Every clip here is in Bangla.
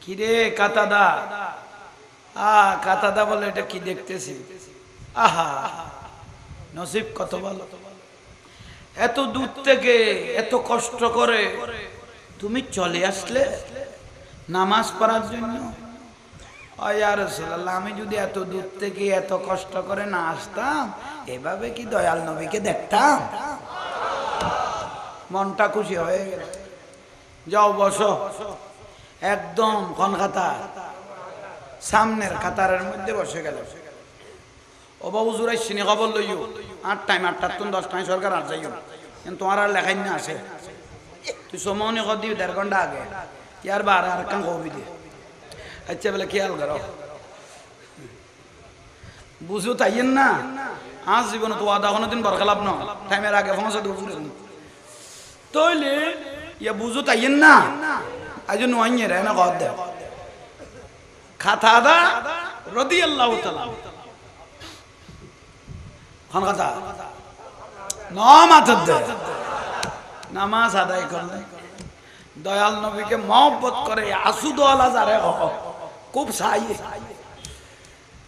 কিরে কাতাদা? আ, কাতাদা বলে এটা কি দেখতেছি? আহা, নসিব কত ভালো। এত দূর থেকে, এত কষ্ট করে তুমি চলে আসলে নামাজ পড়ার জন্য? আমি যদি এত দূর থেকে এত কষ্ট করে না আসতাম, এভাবে কি দয়াল নবীকে দেখতাম? মনটা খুশি হয়ে গেল। যাও, বসো। একদম কোন খাতা। সামনের কাতারের মধ্যে বসে গেল। ও বাবু জুরাই সিনে খবর লইও। আট টাইম আটটার তুন, দশ টাইম সরকার আর যাইও। কিন্তু তোমার আর লেখাই না আসে। তুই সময় কর দিবি, দেড় ঘণ্টা আগে। ইয়ার বার আর কান কবি দিয়ে আচ্ছা বলে খেয়াল করো। বুঝো তাইয়েন না। আজ জীবনে তো আধা দিন বরকালাপ ন টাইমের আগে পৌঁছে দেবো তইলে, ইয়া বুঝো তাইয়েন না। আজ নোয়াইয়ে রে না কর দে। খাতা দা রদি আল্লাহ কথা? দে। নামাজ আদায় করলে দয়াল নবীকে মহব্বত করে আসু দোয়ালা যারে খুব সাই।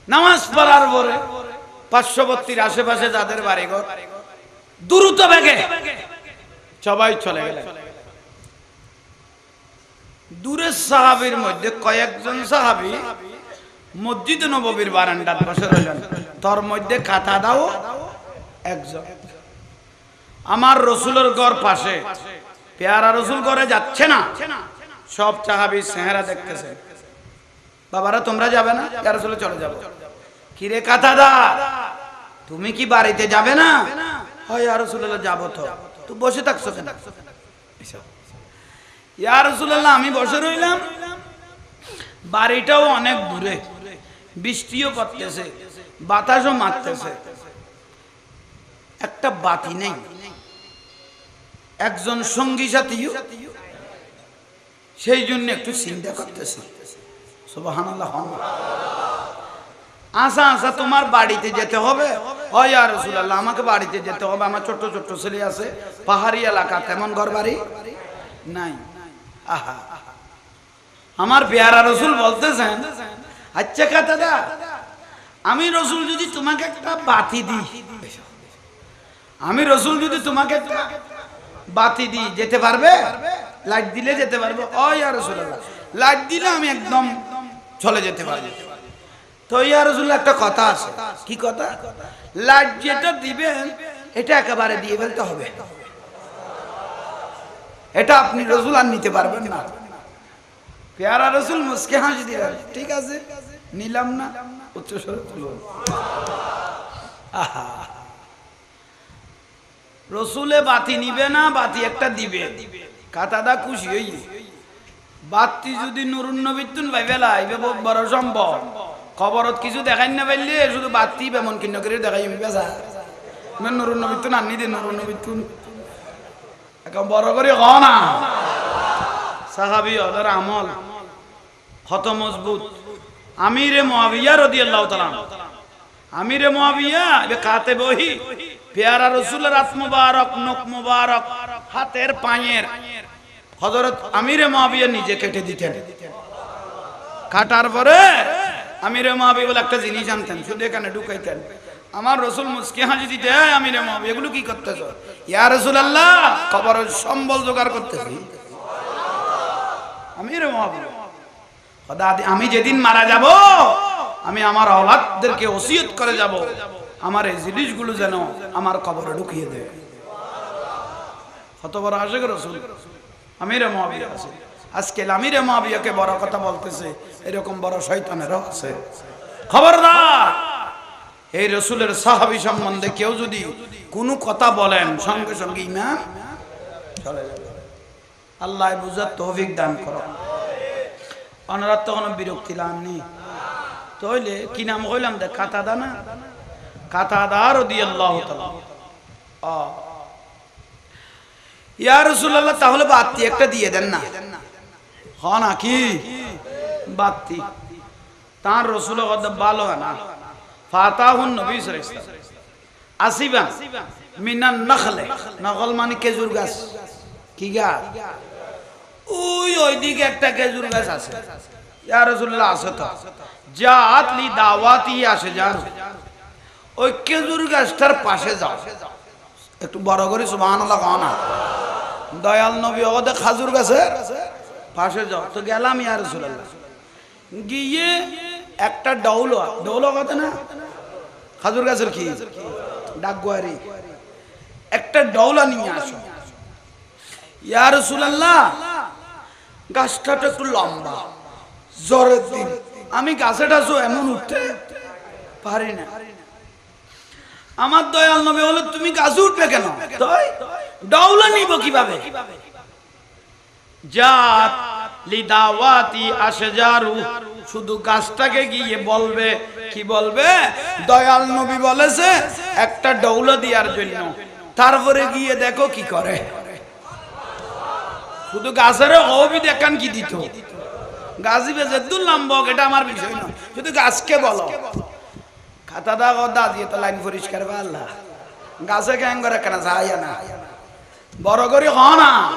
নামাজ পড়ার পরে পার্শ্ববর্তীর আশেপাশে যাদের বাড়িঘর, দ্রুত বেগে সবাই চলে গেলেন। দূরের সাহাবির মধ্যে কয়েকজন সাহাবি মসজিদ নববীর বারান্দাত বসে রইলেন। তোর মধ্যে খাতা দাও একজন। আমার রসুলের ঘর পাশে। পেয়ারা রসুল ঘরে যাচ্ছে না। সব চাহাবি চেহারা দেখতেছে। বাবারা, তোমরা যাবে না? পেয়ারা রসুলে চলে যাব। কিরে কাতা দা তুমি কি বাড়িতে যাবে না? হয় আর যাব তো। বসে থাকছো কেন? আমি বসে রইলাম। বাড়িটাও অনেক দূরে। বৃষ্টিও পড়তেছে, বাতাসও মারতেছে। একটা বাতি নেই। একজন সঙ্গী সাথীও সেই জন্য একটু চিন্তা করতেছে। আসা আসা তোমার বাড়িতে যেতে হবে? হয় আমাকে বাড়িতে যেতে হবে। আমার ছোট্ট ছোট্ট ছেলে আছে, পাহাড়ি এলাকা, তেমন ঘর বাড়ি নাই। আহা। আমার পেয়ারা রসুল বলতেছেন আচ্ছা কথা দা আমি রসুল যদি তোমাকে একটা বাতি দিই, আমি রসুল যদি তোমাকে একটা বাতি দিই, যেতে পারবে? লাইট দিলে যেতে পারবে। ও ইয়া লাইট দিলে আমি একদম চলে যেতে পারব। তো ইয়া রসুল্লাহ একটা কথা আছে। কি কথা? লাইট যেটা দিবেন, এটা একেবারে দিয়ে ফেলতে হবে। এটা আপনি রসুল আর নিতে পারবেন না। পেয়ারা রসুল, মুসকে হাসি দিলেন ঠিক আছে, নিলাম না উচ্চ স্বরে তুলুন আহা। রসুলে বাতি নিবে না, বাতি একটা দিবে। কাতাদা খুশি হই। বাতি যদি নুরুন নবিতুন ভাইবেলা ইবে বহুত বড় সম্ভব খবরত কিছু দেখাই না পাইলে শুধু বাতি বেমন কিন্ন করে দেখাই বেসা নুরুন নবিতুন আনি দে, নুরুন নবিতুন এখন বড় করে হ না। সাহাবি ওদের আমল। কত মজবুত। আমিরে মুয়াবিয়া রাদিয়াল্লাহু তাআলা আমিরে মুয়াবিয়া কাতে বহি। পেয়ারা রসুলের হাত মুবারক, নখ মুবারক, হাতের পায়ের। হযরত আমিরে মুয়াবিয়া নিজে কেটে দিতেন। কাটার পরে আমিরে মুয়াবিয়া বলে একটা জিনিস আনতেন, শুধু এখানে ঢুকাইতেন। আমার রসুল মুসকে হাজি দিতে "এই আমিরে মুয়াবিয়া এগুলো কি করতেছ? ইয়া রাসূলুল্লাহ, কবরের সম্বল জোগাড় করতেছি। আমিরে মুয়াবিয়া খোদা, আমি যেদিন মারা যাব, আমি আমার অলাদদেরকে ওসিয়ত করে যাব, আমার এই জিনিসগুলো যেন আমার কবরে ঢুকিয়ে দেয়। কত বড় আশেখ রসুল। আমিরে মহাবিয়া আছে আজকে আমিরে মহাবিয়াকে বড় কথা বলতেছে, এরকম বড় শয়তানেরও আছে। খবরদার! এই রসুলের সাহাবি সম্বন্ধে কেউ যদি কোনো কথা বলেন, সঙ্গে সঙ্গে ইমাম চলে আল্লাহ বুঝার তৌফিক দান করো। অনারার তো কোনো বিরক্তি লাম নেই তইলে কি নাম কইলাম দেখ, কাতাদা না? কাতাদার দিয়ে আল্লাহ ইয়া রসুল্লাহ তাহলে বাতি একটা দিয়ে দেন না? হ না কি? বাতি। তার রসুল ভালো না। ফাতাহুন নবী আসিবা মিনান নখলে, নখল মানে খেজুর গাছ। কি গাছ? ওই ওইদিকে একটা খেজুর গাছ আছে। ইয়া রাসূলুল্লাহ আছে তো। জাত লি দাওয়াতি আসে যান ওই খেজুর গাছটার পাশে যাও। একটু বড় করে সুবহানাল্লাহ কও না। দয়াল নবী ওদের খাজুর গাছে পাশে যাও। তো গেলাম ইয়া রাসূলুল্লাহ। গিয়ে একটা ডৌলো ডৌলো কথা না? খাজুর গাছের কি? ডাকগুয়ারি। একটা ডৌলা নিয়ে আসো। ইয়া রাসূলুল্লাহ, গাছটা তো একটু লম্বা, জ্বরের দিন। আমি গাছে টাছো এমন উঠতে পারি না। আমার দয়াল নবী হলো তুমি গাছে উঠবে কেন? ডৌলা নিব কীভাবে? জাত লিদাওয়াতি আশজারু। শুধু গাছটাকে গিয়ে বলবে, কি বলবে? দয়াল নবী বলেছে, একটা ডৌলা দেওয়ার জন্য। তারপরে গিয়ে দেখো কি করে। শুধু গাছের হবি দেখান কি দিত। গাছি বেজে দূর লম্বক এটা আমার বিষয় নয় শুধু গাছকে বলো। খাতা দা গদা দিয়ে তো লাইন পরিষ্কার আল্লাহ। গাছে ক্যাং করে কেন? যায় না। বড় করি হ না।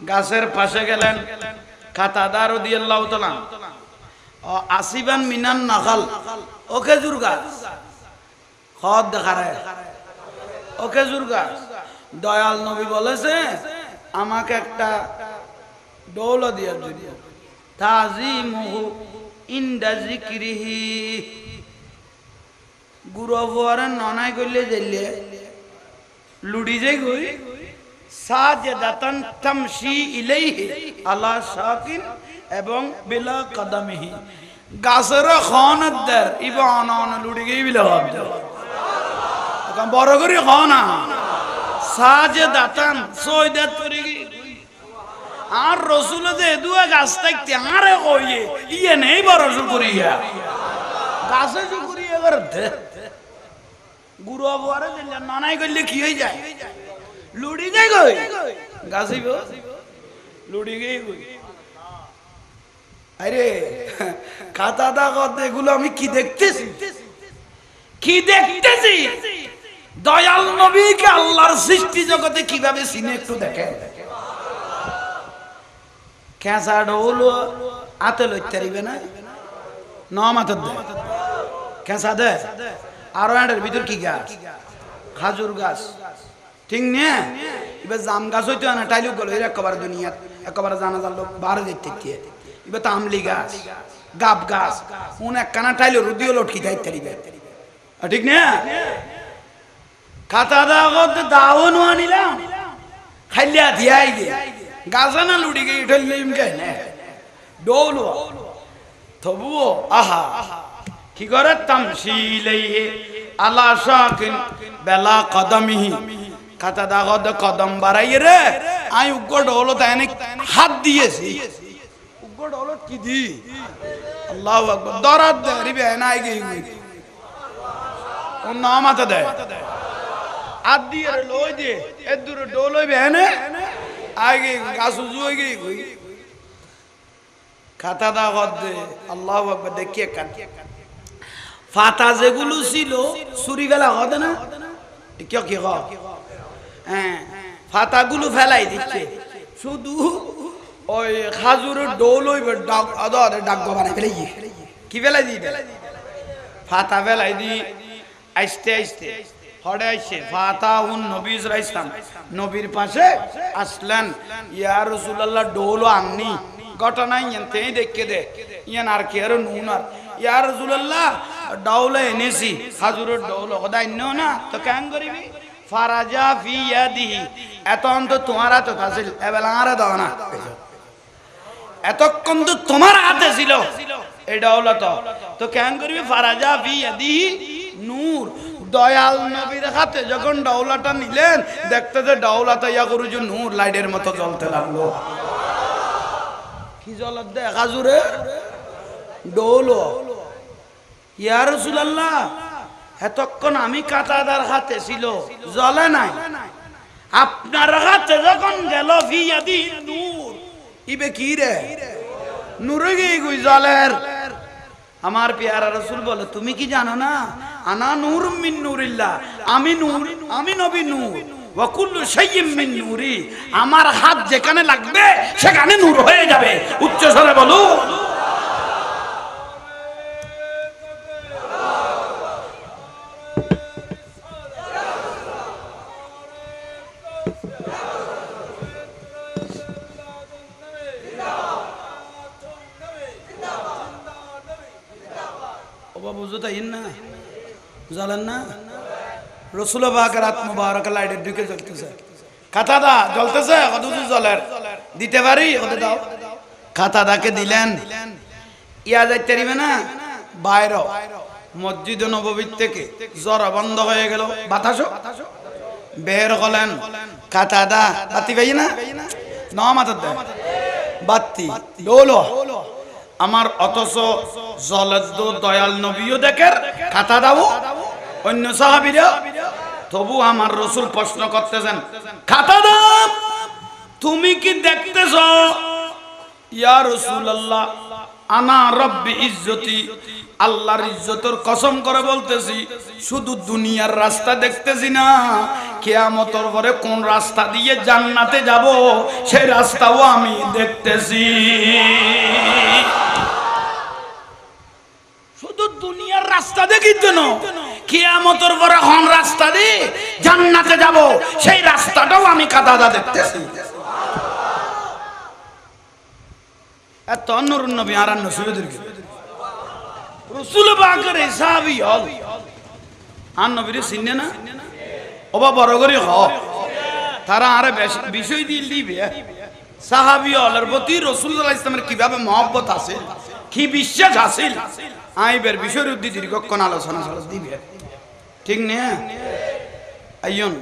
গাছের পাশে গেলেন খাতাদার দিয়ে আল্লাহ ও আসিবান মিনান নাখাল ও খেজুর গাছ। হদ দেখারে ও খেজুর গাছ। দয়াল নবী বলেছে, আমাকে একটা ডৌলা দিয়ে জন্য তাজিমুহু ইন্দা জিকিরিহি ফুয়ারে ননাই করলে যাইলে লুডি যাই গই সাজদাতান তামশি ইলাইহি আলা শাকিন এবং বিলা কদমিহি। গাছের খানাদার ইবা অনন লুডি গই বিলা হদ্দার এখন বড় করে খানা সাজদাতান সয়দাত করে গই আর রসুল যে দুয়া গাছ থাকতে, আরে কইয়ে ইয়ে নেই বড় রসুল করিয়া গাছে যে করিয়া করতে। গুরু আবহারে দিলে নানাই করলে কি হয়ে যায়? লুড়ি গই গাছিব লুড়ি গই গই আরে খাতা দা এগুলো আমি কি দেখতেছি? কি দেখতেছি? দয়াল নবীকে আল্লাহর সৃষ্টি জগতে কীভাবে সিনে একটু দেখেন। খেঁচা ডৌলো আতে লইতে পারিবে না? ন মাথার দে। দে। আরও এটার ভিতর কি গাছ? খাজুর গাছ। ঠিক নে? এবার জাম গাছ হইতে না টাইলু গেল এর একেবারে দুনিয়া একেবারে জানা জানলো বারো দেখতে এবার তো গাছ, গাব গাছ, উন এক কানা টাইলো রুদিও লটকি যাইতে পারিবে ঠিক না? খাতা দাগত দাও নোয়া নিলাম। খাইলিয়া দিয়াই গে গাছানা লুড়ি গিয়ে ঠেললিম কে ডোলো তবুও আহা। কি করে তামশিলাইহি আলা শাকিন, বেলা কদমিহি। খাতা দাগত কদম বাড়াই রে। আই উগ্র ডোলো তাই হাত দিয়েছি। উগ্র ডোলো কি দি? আল্লাহু আকবার দরাদ দে রিবে নাই গই ও নাম আতে দেয় হাত দিয়ে লই দে। এ দূরে ডোলই বেহনে আগে গাছ উজু হয়ে গই গই খাতা দা গদ্দে আল্লাহ আকবার দেখিয়ে কান ফাতা যেগুলো ছিল, চুরি বেলা হতে না? কিয় কি হ? হ্যাঁ ফাতাগুলো ফেলাই দিচ্ছে। শুধু ওই খাজুরের ডোল হইবে, ডাক বানাই ফেলাই কি ফেলাই দিই ফাতা ফেলাই দি আইসতে আইসতে হড়ে আইসে। নবীর পাশে আসলেন। দেখে দে। আর ইয়া এনেছি। হাজুরের ডৌল নো না, তো কেন করিবি? ফারাজা ফি ইয়াদিহি এত অন্ত তোমার হাতে আছিল, এবেলা দাও না। এতক্ষণ তো তোমার হাতে ছিল এই ডাউলা তো তো কেন করবি ফারাজা নূর। দয়াল নবীর হাতে যখন ডাউলাটা নিলেন, দেখতে যে ডাউলাটা ইয়া করু যে নূর লাইটের মতো জ্বলতে লাগল। কি জ্বলত দেখা জুড়ে ডৌলো ইয়া রাসূলুল্লাহ এতক্ষণ আমি কাটাদার হাতে ছিল জ্বলে নাই। আপনার হাতে যখন গেল ফিয়াদি নূর। ইবে কি রে? নূরে গিয়ে গুই জলের? আমার পেয়ারা রসুল বলে, তুমি কি জানো না? আনা নূর মিন নূরিল্লাহ। আমি নূর, আমি নবী নূর। ওয়াকুল্লু শাইইম মিন নূরি। আমার হাত যেখানে লাগবে, সেখানে নূর হয়ে যাবে। উচ্চ স্বরে বলো ওবা বুঝো তাই না জ্বলেন না? রসুল বাকের আত্ম মুবারক লাইটের ঢুকে জ্বলতেছে। খাতা দা জ্বলতেছে জলের। দিতে পারি? দাও। খাতা দাকে দিলেন। ইয়া যাইতে পারিবে না? বাইর মসজিদ নববীর থেকে জ্বর বন্ধ হয়ে গেল। বাতাস বের হলেন। খাতা দা বাতি পাই না? ন, মাথার দেয়। বাতি। ডোলো আমার অথচ জলদ্দ দয়াল নবীও দেখের, খাতা দাও। অন্য সাহাবিরা, তবু আমার রসুল প্রশ্ন করতেছেন, খাতা দাও। তুমি কি দেখতেছ? ইয়া রসুল্লাহ আনা রব্বি ইজ্জতি, আল্লাহর ইজ্জতের কসম করে বলতেছি, শুধু দুনিয়ার রাস্তা দেখতেছি না, কেয়ামতর পরে কোন রাস্তা দিয়ে জান্নাতে যাব সেই রাস্তাও আমি দেখতেছি শুধু দুনিয়ার রাস্তা দেখির জন্য। কিয়ামতের পরে হন রাস্তা দিয়ে জান্নাতে যাব। সেই রাস্তাটাও আমি কাদাদা দেখতেছি। এত নুরুন নবী আর নসুলদের রসুল বাকের হিসাবই হল। আর নবীরে চিনে না? ওবা বড় করে হ। তারা আরে বিষয় দিল দিবে সাহাবি হলের প্রতি রসুল্লাহ ইসলামের কীভাবে মহব্বত আছে? কি বিশ্বাস আছিল আইবের বিষয়ের উদ্দি দীর্ঘক্ষণ আলোচনা দিবে। ঠিক নে? আইয়ন।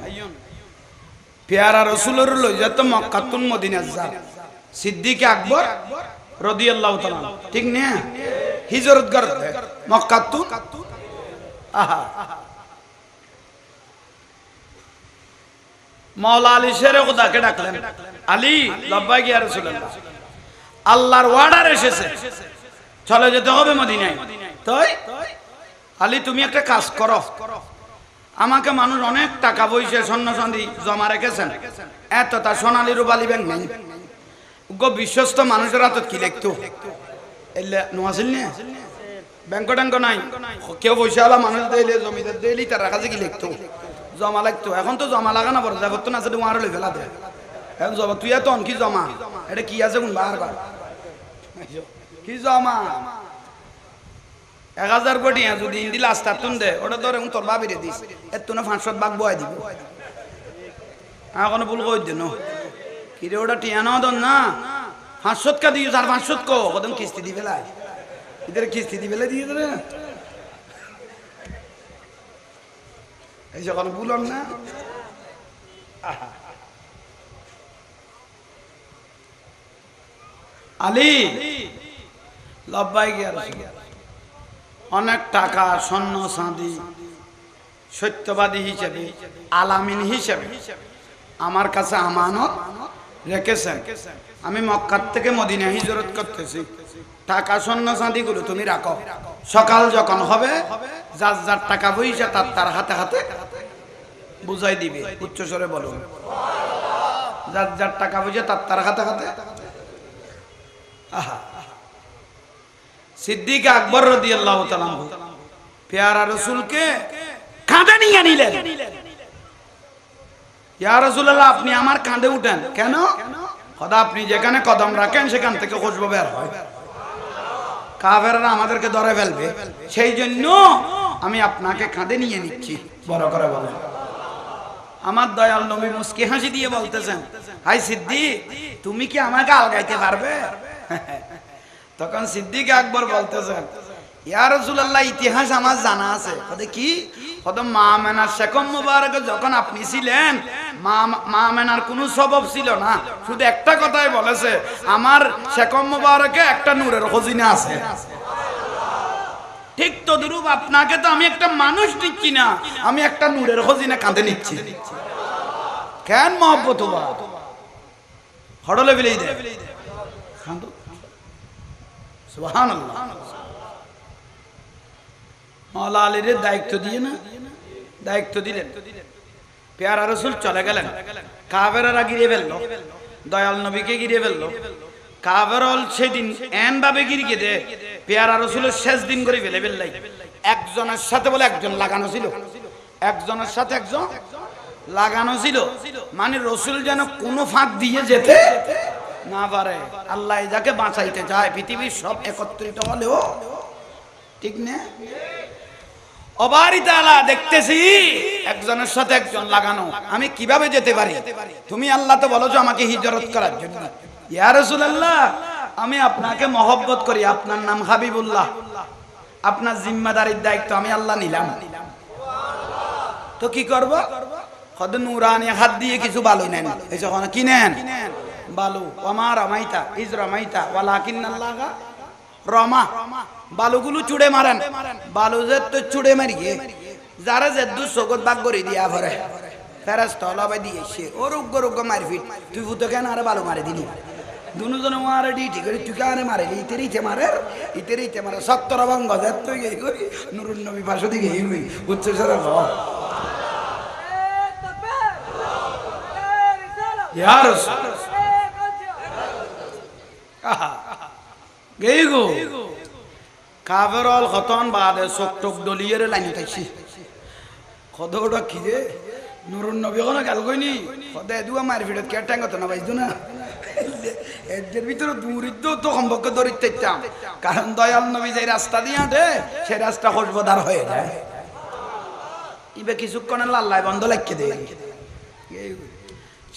পেয়ারা রসুলের লই যত মক্কাতুন মদিনা যা সিদ্দিক আকবর রদিয়াল্লাহু তাআলা ঠিক নে? হিজরত করতে মক্কাতুন আহা। মাওলা আলী শেরে খোদাকে ডাকলেন। আলী, লব্বাই গিয়া রাসূলুল্লাহ। আল্লাহর ওয়ার্ডার এসেছে। চলে যেতে হবে মদিনায়। তাই? আলী, তুমি একটা কাজ করো। আমাকে মানুষ অনেক টাকা পয়সা, স্বর্ণ সন্ধি জমা রেখেছেন। এত তা সোনালি রূপালী ব্যাংক নেই। গো, বিশ্বস্ত মানুষের হাত কি লিখতো এলে নোয়াছিল ব্যাংক ট্যাঙ্ক নাই। কেউ পয়সা আলা মানুষ দিলে জমিদার দিলি তার কাছে কি লিখতো? জমা লাগতো। এখন তো জমা লাগা না পড়ে দেখো তো না সেটা মারলে ফেলা দে। এখন জমা তুই এত কি জমা। এটা কি আছে কোন বার বার কি এক হাজার কোটি হ্যাঁ, যদি ইন্দি তুন দে ওটা ধরে তোর বাবিরে দিস। এর তুনে ফাঁসত বাগ বয় দিব। এখন ভুল কই দেন কিরে ওটা টিয়ানো দন না? ফাঁসত কা দিও কো কদম কিস্তি দিবে লাই ইদের কিস্তি দিবে লাই দিয়ে এই যখন ভুলন না। আলী! লব্বাই গিয়া অনেক টাকা, স্বর্ণ, চাঁদি, সত্যবাদী হিসেবে, আলামিন হিসেবে আমার কাছে আমানত রেখেছেন। আমি মক্কার থেকে মদিনা হিজরত করতেছি। টাকা, স্বর্ণ চাঁদি গুলো তুমি রাখো। সকাল যখন হবে, যার যার টাকা পয়সা তার তার হাতে হাতে বুঝাই দিবে। উচ্চস্বরে বলুন। যার যার টাকা পয়সা তার তার হাতে হাতে। আহা। সিদ্দিক আকবর রাদিয়াল্লাহু তাআলা পেয়ারা রসুলকে কাঁধে নিয়ে নিলেন। আপনি আমার কাঁধে উঠেন। কেন? খোদা, আপনি যেখানে কদম রাখেন, সেখান থেকে খুশবু বের হয়। আমাদেরকে ধরে ফেলবে। সেই জন্য আমি আপনাকে কাঁধে নিয়ে নিচ্ছি। বড় করে বলেন। আমার দয়াল নবী মুস্কি হাসি দিয়ে বলতেছেন, হাই সিদ্দিক, তুমি কি আমাকে আলগাইতে পারবে? তখন সিদ্দিক আকবর বলতেছেন, ইয়া রাসূলুল্লাহ, ইতিহাস আমার জানা আছে। কদে কি? মা মেনার শেখম মুবারক যখন আপনি ছিলেন, মা মেনার কোনো স্বভাব ছিল না। শুধু একটা কথাই বলেছে, আমার শেখম মুবারকে একটা নূরের খজিনা আছে। ঠিক তদরূপ আপনাকে তো আমি একটা মানুষ নিচ্ছি না, আমি একটা নূরের খজিনা কাঁধে নিচ্ছি। কেন মহব্বত হবা হড়লে বিলেই দে। মাওলা আলীর দায়িত্ব দিয়ে না? দায়িত্ব দিলেন। পেয়ারা রসুল চলে গেলেন। কাবেরারা ফেলল। দয়াল নবীকে ফেলল। কাবেরল সেদিন এন ভাবে গিরিকে দে, পেয়ারা রসুলের শেষ দিন করে ফেলে ফেললাই। একজনের সাথে বলে একজন লাগানো ছিল। একজনের সাথে একজন লাগানো ছিল। মানে রসুল যেন কোনো ফাঁক দিয়ে যেতে না পারে। আল্লাহ যাকে বাঁচাইতে চায়, পৃথিবীর সব একত্রিত হলেও। ঠিক না? দেখতেছি, একজনের সাথে একজন লাগানো। আমি কীভাবে যেতে পারি? তুমি আল্লাহ তো বলো আমাকে হিজরত করার জন্য। আমি আপনাকে মহব্বত করি। আপনার নাম হাবিবুল্লাহ। আপনার জিম্মাদারির দায়িত্ব আমি আল্লাহ নিলাম। তো কি করব? নুরানি হাত দিয়ে কিছু বালু নেন। এই যখন কি নেন? বালু। ওমা রমাইতা ইজ রমাইতা ওয়ালাকিন আল্লাহা রমা। বালুগুলো চুড়ে মারেন। বালু যে তো চুড়ে মারিয়ে যারা যে দু চকত বাগ করে দিয়া ভরে। ফেরাস তলবে দিয়েছে ও রুগ্গ রুগ্গ মারফিট তুই ফুটো কেন আরে বালু মারে দিলি? দুজনে মারে ডি ঠিক করে তুই কেন মারে ইতের ইতে মারে ইতের ইতে মারে। সত্তর ভঙ্গ দেখ তুই গেই করি নুরুন নবী পাশে দিকে হিমি উচ্চ সরে ইয়া রাসূল। গেই গো কাবেরল খতন বাদে চোখ টোক দলিয়ে লাইন উঠাইছি। ওটা কি রে নুরুন নবী কোনো গেল কইনি? সদায় দুয়া মারি ভিড়ত কে ট্যাঙ্গ তো না বাইছ না এদের ভিতরে দূরিত তো সম্পর্ক দরিদ্র ইচ্ছাম কারণ দয়াল নবী যে রাস্তা দিয়ে হাঁটে সে রাস্তা খোঁজবদার হয়ে যায়। ইবে কিছুক্ষণে লাল্লাই বন্ধ লাগিয়ে দেয়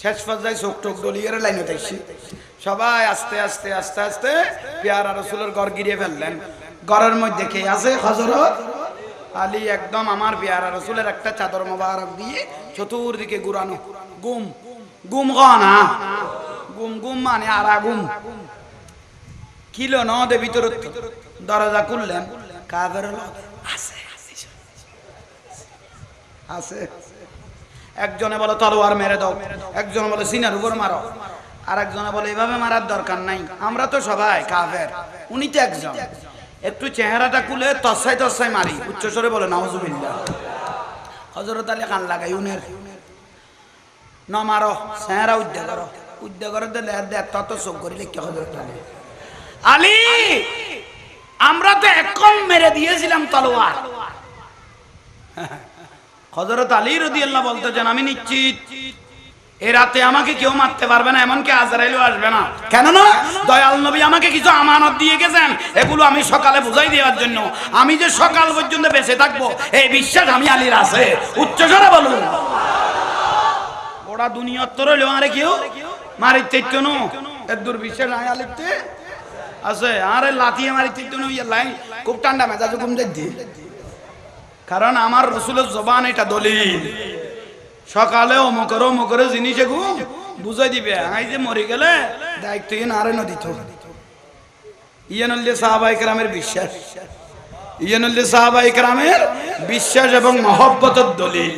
শেষ পর্যায়ে চোখ টোক দলিয়ে লাইন উঠাইছি। সবাই আস্তে আস্তে আস্তে আস্তে পেয়ারা রসুলের ঘর গিরিয়ে ফেললেন। ঘরের মধ্যে কে আছে? হজরত আলী একদম আমার পেয়ারা রসুলের একটা চাদর মোবারক দিয়ে চতুর্দিকে ঘুরানো। গুম গুম গনা গুম গুম মানে আরা গুম। কিলো ন দে ভিতর দরজা খুললেন। কাদের আছে। আছে। একজনে বলে, তলোয়ার মেরে দাও। একজনে বলে, সিনার উপর মারো। আর একজনে বলে, এভাবে মারার দরকার নাই, আমরা তো সবাই কাফের। উনি তো একজন। একটু চেহারাটা খুলে তসাই তসাই মারি। উচ্চস্বরে বলে, নাউজুবিল্লাহ। হজরত আলী কান লাগাই, উনের ন মারো চেহারা উদ্যোগ করো। উদ্যোগ করে তত চোখ করি লিখে হজরত আলী। আলী, আমরা তো এখন মেরে দিয়েছিলাম তলোয়ার। হজরত আলী রদিয়াল্লাহ বলতেছেন, আমি নিশ্চিত এ রাতে আমাকে কেউ মারতে পারবে না এমনকি আজরাইলও আসবে না। কেন না দয়াল নবী আমাকে কিছু আমানত দিয়ে গেছেন এগুলো আমি সকালে বুঝাই দেওয়ার জন্য। আমি যে সকাল পর্যন্ত বেঁচে থাকব এই বিশ্বাস আমি আলীর আছে। উচ্চস্বরে বলুন। ওরা দুনিয়ার তোর হইলেও আরে কেউ মারিতে কেন এর দুর্বিশ্বাস নাই আলিতে আছে আরে লাথিয়ে মারিতে কেন ইয়ে লাইন। খুব ঠান্ডা মেজাজ ঘুম যাই কারণ আমার রসুলের জবান এটা দলিল। সকালে অমুকের অমুকের জিনিস এগু বুঝাই দিবে। আই যে মরে গেলে দায়িত্ব আরে নদী ইয়ে নল্লে সাহাবাই কেরামের বিশ্বাস। ইয়ে নল্লে সাহাবাই কেরামের বিশ্বাস এবং মহব্বতের দলিল।